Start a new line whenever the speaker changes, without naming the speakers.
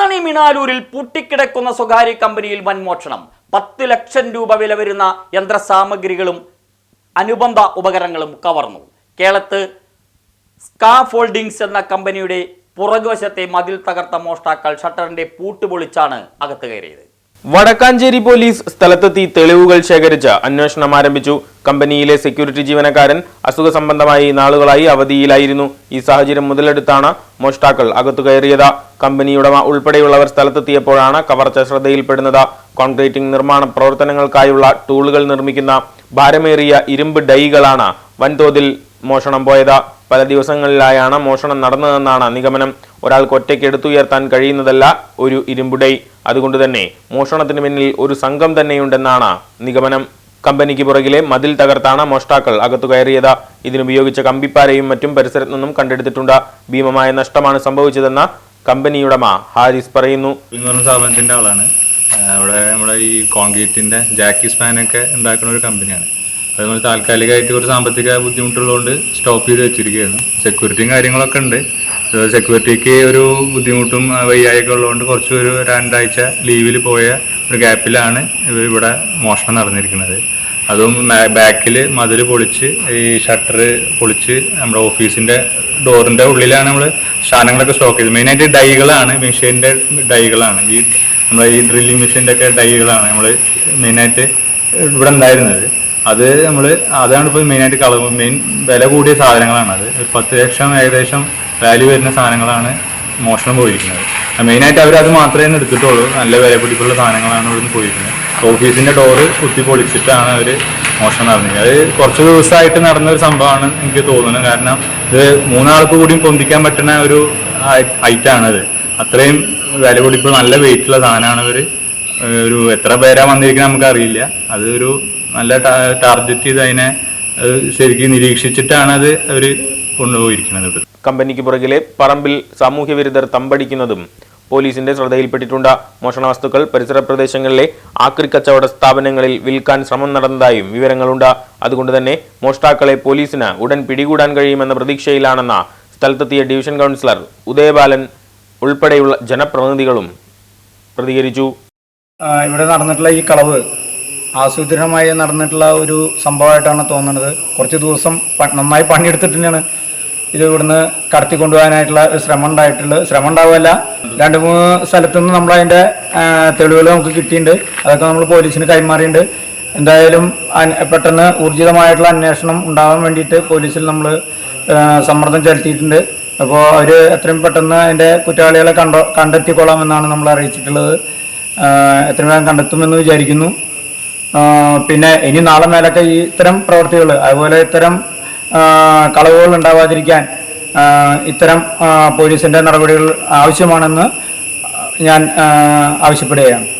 അത്താണി മിനാലൂരിൽ പൂട്ടിക്കിടക്കുന്ന സ്വകാര്യ കമ്പനിയിൽ വൻമോഷണം പത്ത് ലക്ഷം രൂപ വില വരുന്ന യന്ത്രസാമഗ്രികളും അനുബന്ധ ഉപകരണങ്ങളും കവർന്നു. കേരളത്ത് സ്കാ ഫോൾഡിങ്സ് എന്ന കമ്പനിയുടെ പുറകുവശത്തെ മതിൽ തകർത്ത മോഷ്ടാക്കൾ ഷട്ടറിന്റെ പൂട്ട് പൊളിച്ചാണ് അകത്ത് കയറിയത്.
വടക്കാഞ്ചേരി പോലീസ് സ്ഥലത്തെത്തി തെളിവുകൾ ശേഖരിച്ച് അന്വേഷണം ആരംഭിച്ചു. കമ്പനിയിലെ സെക്യൂരിറ്റി ജീവനക്കാരൻ അസുഖ സംബന്ധമായി നാളുകളായി അവധിയിലായിരുന്നു. ഈ സാഹചര്യം മുതലെടുത്താണ് മോഷ്ടാക്കൾ അകത്തു കയറിയത്. കമ്പനി ഉടമ ഉൾപ്പെടെയുള്ളവർ സ്ഥലത്തെത്തിയപ്പോഴാണ് കവർച്ച ശ്രദ്ധയിൽപ്പെടുന്നത്. കോൺക്രീറ്റിംഗ് നിർമ്മാണ പ്രവർത്തനങ്ങൾക്കായുള്ള ടൂളുകൾ നിർമ്മിക്കുന്ന ഭാരമേറിയ ഇരുമ്പ് ഡൈകളാണ് വൻതോതിൽ മോഷണം പോയത്. പല ദിവസങ്ങളിലായാണ് മോഷണം നടന്നതെന്നാണ് നിഗമനം. ഒരാൾക്ക് ഒറ്റയ്ക്ക് എടുത്തുയർത്താൻ കഴിയുന്നതല്ല ഒരു ഇരുമ്പുടൈ അതുകൊണ്ട് തന്നെ മോഷണത്തിന് പിന്നിൽ ഒരു സംഘം തന്നെയുണ്ടെന്നാണ് നിഗമനം. കമ്പനിക്ക് പുറകിലെ മതിൽ തകർത്താണ് മോഷ്ടാക്കൾ അകത്തു കയറിയത്. ഇതിനുപയോഗിച്ച കമ്പിപ്പാരയും മറ്റും പരിസരത്തു നിന്നും കണ്ടെടുത്തിട്ടുണ്ട്. ഭീമമായ നഷ്ടമാണ് സംഭവിച്ചതെന്ന് കമ്പനിയുടമ ഹാരിസ് പറയുന്നു.
സ്ഥാപനത്തിന്റെ ആളാണ്. അവിടെ നമ്മുടെ ഈ കോൺക്രീറ്റിന്റെ ജാക്കി സ്പാനൊക്കെ ഉണ്ടാക്കുന്ന ഒരു കമ്പനിയാണ്. അതുപോലെ താൽക്കാലികമായിട്ട് ഒരു സാമ്പത്തിക ബുദ്ധിമുട്ടുള്ളതുകൊണ്ട് സ്റ്റോപ്പ് ചെയ്ത് വെച്ചിരിക്കുകയായിരുന്നു സെക്യൂരിറ്റിയും കാര്യങ്ങളൊക്കെ ഉണ്ട്. സെക്യൂരിറ്റിക്ക് ഒരു ബുദ്ധിമുട്ടും വയ്യായൊക്കെ ഉള്ളതുകൊണ്ട് കുറച്ച് ഒരു രണ്ടാഴ്ച ലീവിൽ പോയ ഒരു ഗ്യാപ്പിലാണ് ഇവർ ഇവിടെ മോഷണം നടന്നിരിക്കുന്നത്. അതും ബാക്കിൽ മതിൽ പൊളിച്ച് ഈ ഷട്ടർ പൊളിച്ച് നമ്മുടെ ഓഫീസിന്റെ ഡോറിന്റെ ഉള്ളിലാണ് നമ്മൾ സാധനങ്ങളൊക്കെ സ്റ്റോക്ക് ചെയ്തത്. മെയിനായിട്ട് ഡൈകളാണ് മെഷീന്റെ ഡൈകളാണ്. ഈ നമ്മുടെ ഈ ഡ്രില്ലിംഗ് മെഷീന്റെ ഒക്കെ ഡൈകളാണ് നമ്മൾ മെയിനായിട്ട് ഇവിടെ ഉണ്ടായിരുന്നത്. അത് നമ്മൾ അതാണ് ഇപ്പോൾ മെയിനായിട്ട് കളവ്. മെയിൻ വില കൂടിയ സാധനങ്ങളാണ് അത്. ഒരു പത്ത് ലക്ഷം ഏകദേശം വാല്യൂ വരുന്ന സാധനങ്ങളാണ് മോഷണം പോയിരിക്കുന്നത്. മെയിനായിട്ട് അവർ അത് മാത്രമേ എടുത്തിട്ടുള്ളൂ. നല്ല വില പിടിപ്പുള്ള സാധനങ്ങളാണ് ഇവിടുന്ന് പോയിരിക്കുന്നത്. ഓഫീസിന്റെ ഡോറ് കുത്തി പൊളിച്ചിട്ടാണ് അവർ മോഷണം നടന്നത്. അത് കുറച്ച് ദിവസമായിട്ട് നടന്ന ഒരു സംഭവമാണ് എനിക്ക് തോന്നുന്നത്. കാരണം ഇത് മൂന്നാൾക്ക് കൂടിയും പൊന്തിക്കാൻ പറ്റുന്ന ഒരു ഐറ്റാണത് അത്രയും വില പിടിപ്പുള്ള നല്ല വെയിറ്റുള്ള സാധനമാണ് ഇവർ ഒരു എത്ര പേരാ വന്നിരിക്കുന്നത് നമുക്കറിയില്ല. അത് ഒരു നല്ല ടാർഗറ്റ് ചെയ്ത് അതിനെ ശരിക്കും നിരീക്ഷിച്ചിട്ടാണ് അത് അവർ കൊണ്ടുപോയിരിക്കുന്നത് ഇവിടെ
കമ്പനിക്ക് പുറകിലെ പറമ്പിൽ സാമൂഹ്യ വിരുദ്ധർ തമ്പടിക്കുന്നതും പോലീസിന്റെ ശ്രദ്ധയിൽപ്പെട്ടിട്ടുണ്ട്. മോഷണ വസ്തുക്കൾ പരിസര പ്രദേശങ്ങളിലെ ആക്രി കച്ചവട സ്ഥാപനങ്ങളിൽ വിൽക്കാൻ ശ്രമം നടന്നതായും വിവരങ്ങളുണ്ട്. അതുകൊണ്ട് തന്നെ മോഷ്ടാക്കളെ പോലീസിന് ഉടൻ പിടികൂടാൻ കഴിയുമെന്ന പ്രതീക്ഷയിലാണെന്ന സ്ഥലത്തെത്തിയ ഡിവിഷൻ കൗൺസിലർ ഉദയബാലൻ ഉൾപ്പെടെയുള്ള ജനപ്രതിനിധികളും പ്രതികരിച്ചു.
ഇവിടെ നടന്നിട്ടുള്ള ഈ കളവ് ആസൂത്രിതമായി നടന്നിട്ടുള്ള ഒരു സംഭവമായിട്ടാണ് തോന്നുന്നത്. കുറച്ച് ദിവസം നന്നായി പണിയെടുത്തിട്ട് തന്നെയാണ് ഇത് ഇവിടുന്ന് കടത്തി കൊണ്ടുപോകാനായിട്ടുള്ള ഒരു ശ്രമം ഉണ്ടായിട്ടുള്ളത് ശ്രമം ഉണ്ടാവുമല്ല രണ്ട് മൂന്ന് സ്ഥലത്തുനിന്ന് നമ്മൾ നമ്മളതിന്റെ തെളിവുകൾ നമുക്ക് കിട്ടിയിട്ടുണ്ട്. അതൊക്കെ നമ്മൾ പോലീസിന് കൈമാറിയിട്ടുണ്ട്. എന്തായാലും പെട്ടെന്ന് ഊർജിതമായിട്ടുള്ള അന്വേഷണം ഉണ്ടാവാൻ വേണ്ടിയിട്ട് പോലീസിൽ നമ്മൾ സമ്മർദ്ദം ചെലുത്തിയിട്ടുണ്ട്. അപ്പോൾ അവർ എത്രയും പെട്ടെന്ന് അതിന്റെ കുറ്റവാളികളെ കണ്ടോ കണ്ടെത്തിക്കൊള്ളാമെന്നാണ് നമ്മൾ അറിയിച്ചിട്ടുള്ളത്. എത്രയും വേഗം കണ്ടെത്തുമെന്ന് വിചാരിക്കുന്നു. പിന്നെ ഇനി നാളെ മേലൊക്കെ ഈ ഇത്തരം പ്രവൃത്തികൾ അതുപോലെ ഇത്തരം കളവുകൾ ഉണ്ടാവാതിരിക്കാൻ ഇത്തരം പോലീസിന്റെ നടപടികൾ ആവശ്യമാണെന്ന് ഞാൻ ആവശ്യപ്പെടുകയാണ്.